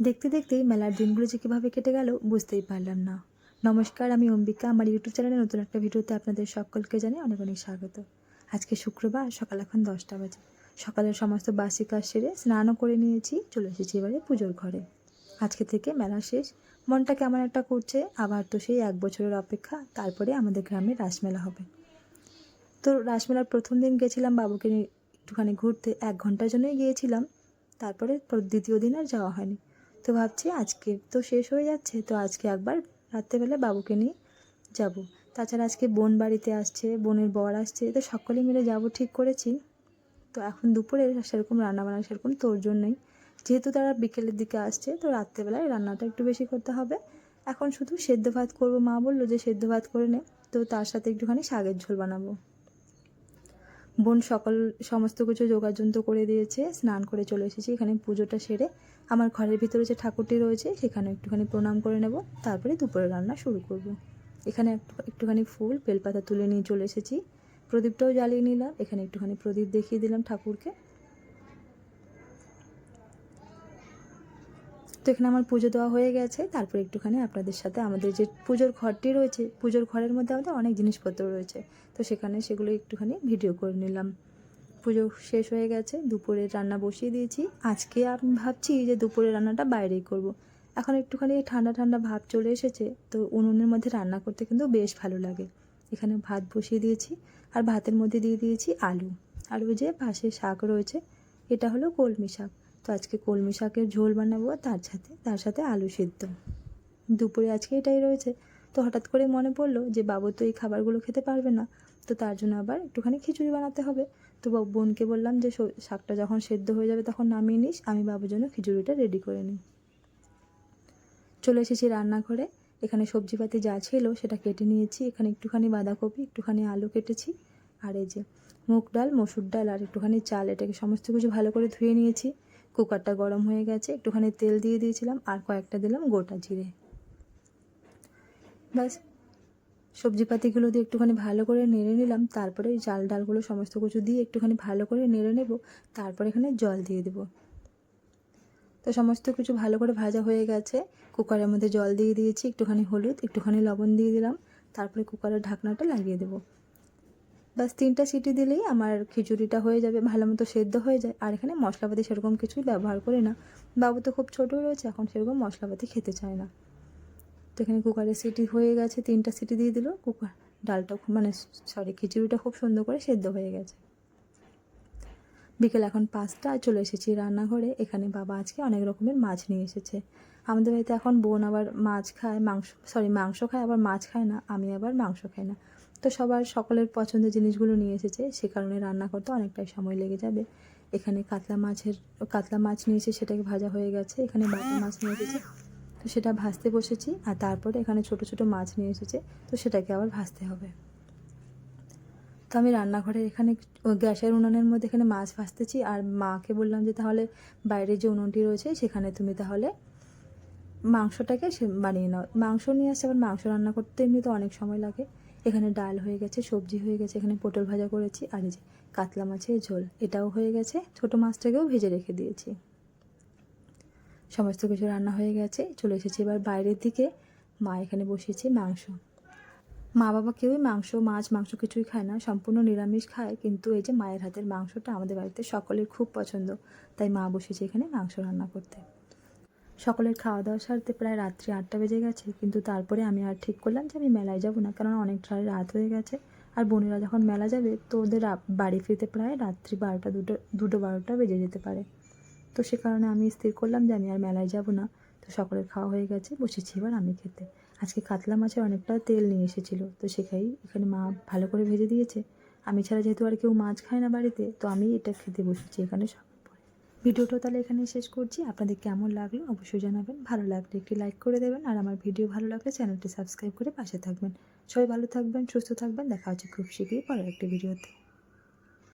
দেখতে দেখতেই মেলার দিনগুলো যে কীভাবে কেটে গেল বুঝতেই পারলাম না। নমস্কার, আমি অম্বিকা। আমার ইউটিউব চ্যানেলে নতুন একটা ভিডিওতে আপনাদের সকলকে জানাই অনেক অনেক স্বাগত। আজকে শুক্রবার, সকাল এখন দশটা বাজে। সকালের সমস্ত বাসি কাজ সেরে স্নানও করে নিয়েছি, চলে এসেছি এবারে পুজোর ঘরে। আজকে থেকে মেলা শেষ। মনটা কেমন একটা করছে, আবার তো সেই এক বছরের অপেক্ষা, তারপরে আমাদের গ্রামে রাসমেলা হবে। তো রাসমেলার প্রথম দিন গেছিলাম বাবুকে নিয়ে একটুখানি ঘুরতে, এক ঘণ্টার জন্যই গিয়েছিলাম। তারপরে দ্বিতীয় দিন আর যাওয়া হয়নি। তো ভাবছি আজকে তো শেষ হয়ে যাচ্ছে, তো আজকে একবার রাত্রেবেলা বাবুকে নিয়ে যাব। তাছাড়া আজকে বোন বাড়িতে আসছে, বোনের বর আসছে তো সকলে মিলে যাব ঠিক করেছি। তো এখন দুপুরে সেরকম রান্না বান্না সেরকম তোর জন্যই যেহেতু তারা বিকেলের দিকে আসছে, তো রাত্রেবেলায় রান্নাটা একটু বেশি করতে হবে। এখন শুধু সেদ্ধ ভাত করব, মা বলল যে সেদ্ধ ভাত করে নে, তো তার সাথে একটুখানি শাকের ঝোল বানাবো। বোন সকল সমস্ত কিছু যোগাযন্ত করে দিয়েছে, স্নান করে চলে এসেছি, এখানে পুজোটা সেরে। আমার ঘরের ভিতরে যে ঠাকুরটি রয়েছে, সেখানে একটুখানি প্রণাম করে নেব, তারপরে দুপুরে রান্না শুরু করব। এখানে একটু, একটুখানি ফুল, বেলপাতা তুলে নিয়ে চলে এসেছি। প্রদীপটাও জ্বালিয়ে নিলাম, এখানে একটুখানি প্রদীপ দেখিয়ে দিলাম ঠাকুরকে। তো এখানে আমার পুজো দেওয়া হয়ে গেছে। তারপর একটুখানি আপনাদের সাথে আমাদের যে পুজোর ঘরটি রয়েছে, পুজোর ঘরের মধ্যে আমাদের অনেক জিনিসপত্র রয়েছে। তো সেখানে সেগুলো একটুখানি ভিডিও করে নিলাম। পুজো শেষ হয়ে গেছে, দুপুরে রান্না বসিয়ে দিয়েছি। আজকে আমি ভাবছি যে দুপুরে রান্নাটা বাইরেই করব। এখন একটুখানি ঠান্ডা ঠান্ডা ভাব চলে এসেছে, তো উনুনের মধ্যে রান্না করতে কিন্তু বেশ ভালো লাগে। এখানে ভাত বসিয়ে দিয়েছি, আর ভাতের মধ্যে দিয়ে দিয়েছি আলু। আর ওই যে পাশে শাক রয়েছে, এটা হলো কলমি শাক। তো আজকে কলমি শাকের ঝোল বানাবো তার সাথে তার সাথে আলু সিদ্ধ। দুপুরে আজকে এটাই রয়েছে। তো হঠাৎ করে মনে পড়ল যে, বাবু তো এই খাবারগুলো খেতে পারবে না। তো তার জন্য আবার একটুখানি খিচুড়ি বানাতে হবে। তো বোনকে বললাম যে শাকটা যখন সেদ্ধ হয়ে যাবে তখন নামিয়ে নিস, আমি বাবুর জন্য খিচুড়িটা রেডি করে নিই। চলে এসেছি রান্নাঘরে। এখানে সবজিপাতি যা ছিল সেটা কেটে নিয়েছি। এখানে একটুখানি বাঁধাকপি, একটুখানি আলু কেটেছি। আর এই যে মুগ ডাল, মসুর ডাল আর একটুখানি চাল, এটাকে সমস্ত কিছু ভালো করে ধুয়ে নিয়েছি। কুকারটা গরম হয়ে গেছে, একটুখানি তেল দিয়ে দিয়েছিলাম আর কয়েকটা দিলাম গোটা জিরে। ব্যাস, সবজিপাতিগুলো দিয়ে একটুখানি ভালো করে নেড়ে নিলাম, তারপরে ওই চাল ডালগুলো সমস্ত কিছু দিয়ে একটুখানি ভালো করে নেড়ে নেব, তারপরে এখানে জল দিয়ে দেবো। তো সমস্ত কিছু ভালো করে ভাজা হয়ে গেছে, কুকারের মধ্যে জল দিয়ে দিয়েছি, একটুখানি হলুদ, একটুখানি লবণ দিয়ে দিলাম, তারপরে কুকারের ঢাকনাটা লাগিয়ে দেবো। ব্যাস তিনটা সিটি দিলেই আমার খিচুড়িটা হয়ে যাবে, ভালো মতো সেদ্ধ হয়ে যায়। আর এখানে মশলাপাতি সেরকম কিছুই ব্যবহার করি না। বাবু তো খুব ছোটো রয়েছে, এখন সেরকম মশলাপাতি খেতে চায় না। তো এখানে কুকারের সিটি হয়ে গেছে, তিনটা সিটি দিয়ে দিল। কুকার ডালটা মানে সরি, খিচুড়িটা খুব সুন্দর করে সেদ্ধ হয়ে গেছে। বিকেল এখন পাঁচটা, চলে এসেছি রান্নাঘরে। এখানে বাবা আজকে অনেক রকমের মাছ নিয়ে এসেছে। আমাদের বাড়িতে এখন বোন আবার মাছ খায়, মাংস সরি, মাংস খায়, আবার মাছ খায় না। আমি আবার মাংস খাই না। তো সবার সকলের পছন্দের জিনিসগুলো নিয়ে এসেছে, সে কারণে রান্না করতে অনেকটাই সময় লেগে যাবে। এখানে কাতলা মাছের, কাতলা মাছ নিয়েছে সেটাকে ভাজা হয়ে গেছে, এখানে বাটা মাছ নিয়ে এসেছে। তো সেটা ভাজতে বসেছি, আর তারপরে এখানে ছোট ছোট মাছ নিয়ে এসেছে, তো সেটাকে আবার ভাজতে হবে। তো আমি রান্নাঘরে এখানে গ্যাসের উনুনের মধ্যে এখানে মাছ ভাজতেছি, আর মাকে বললাম যে তাহলে বাইরে যে উনুনটি রয়েছে সেখানে তুমি তাহলে মাংসটাকে সে বানিয়ে নাও। মাংস নিয়ে আসছে আবার মাংস রান্না করতে এমনি তো অনেক সময় লাগে এখানে ডাল হয়ে গেছে, সবজি হয়ে গেছে, এখানে পটল ভাজা করেছি, আর এই যে কাতলা মাছের ঝোল, এটাও হয়ে গেছে। ছোটো মাছটাকেও ভেজে রেখে দিয়েছি। সমস্ত কিছু রান্না হয়ে গেছে, চলে এসেছি এবার বাইরের দিকে। মা এখানে বসিয়েছে মাংস। মা বাবা কেউই মাংস, মাছ, মাংস কিছুই খায় না, সম্পূর্ণ নিরামিষ খায়, কিন্তু এই যে মায়ের হাতের মাংসটা আমাদের বাড়িতে সকলের খুব পছন্দ, তাই মা বসেছে এখানে মাংস রান্না করতে। সকলের খাওয়া দাওয়া সারতে প্রায় রাত্রি আটটা বেজে গেছে, কিন্তু তারপরে আমি আর ঠিক করলাম যে আমি মেলায় যাব না কারণ অনেকটা রাত হয়ে গেছে। আর বোনেরা যখন মেলা যাবে, তো ওদের বাড়ি ফিরতে প্রায় রাত্রি বারোটা দুটো দুটো বারোটা বেজে যেতে পারে। তো সে কারণে আমি স্থির করলাম যে আমি আর মেলায় যাব না। তো সকলের খাওয়া হয়ে গেছে, বসেছি এবার আমি খেতে। আজকে কাতলা মাছের অনেকটা তেল নিয়ে এসেছিল, তো সেখানেই এখানে মা ভালো করে ভেজে দিয়েছে। আমি ছাড়া যেহেতু আর কেউ মাছ খায় না বাড়িতে, তো আমি এটা খেতে বসেছি এখানে পরে ভিডিওটা তাহলে এখানে শেষ করছি। আপনাদের কেমন লাগল অবশ্যই জানাবেন। ভালো লাগলে একটি লাইক করে দেবেন আর আমার ভিডিও ভালো লাগলে চ্যানেলটি সাবস্ক্রাইব করে পাশে থাকবেন। সবাই ভালো থাকবেন, সুস্থ থাকবেন। দেখা হচ্ছে খুব শীঘ্রই পরের একটি ভিডিওতে।